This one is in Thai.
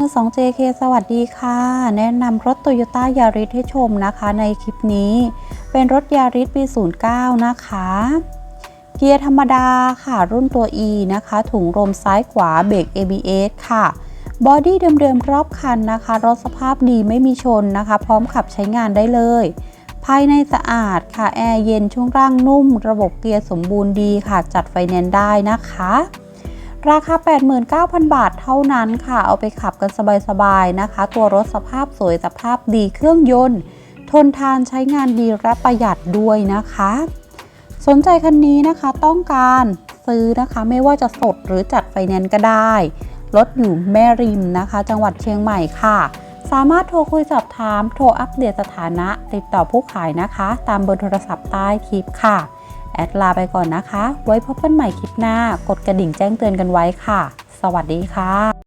มือ 2JK สวัสดีค่ะ แนะนำรถ Toyota Yaris ให้ชมนะคะในคลิปนี้ เป็นรถ Yaris ปี 09 นะคะ เกียร์ธรรมดาค่ะ รุ่นตัว E นะคะ ถุงลมซ้ายขวาเบรก ABS ค่ะ บอดี้เดิมๆรอบคันนะคะ รถสภาพดีไม่มีชนนะคะ พร้อมขับใช้งานได้เลย ภายในสะอาดค่ะ แอร์เย็นช่วงล่างนุ่ม ระบบเกียร์สมบูรณ์ดีค่ะ จัดไฟแนนซ์ได้นะคะ ราคา 89,000 บาทเท่านั้นค่ะ เอาไปขับกันสบายๆนะคะ ตัวรถสภาพสวยสภาพดีเครื่องยนต์ ทนทานใช้งานดีและประหยัดด้วยนะคะ สนใจคันนี้นะคะต้องการซื้อนะคะไม่ว่าจะสดหรือจัดไฟแนนซ์ก็ได้รถอยู่แม่ริมนะคะ จังหวัดเชียงใหม่ค่ะ สามารถโทรคุยสอบถาม โทรอัปเดตสถานะ ติดต่อผู้ขายนะคะ ตามเบอร์โทรศัพท์ใต้คลิปค่ะ แอดลาไปก่อนนะคะ ไว้พบกันใหม่คลิปหน้ากดกระดิ่งแจ้งเตือนกันไว้ค่ะ สวัสดีค่ะ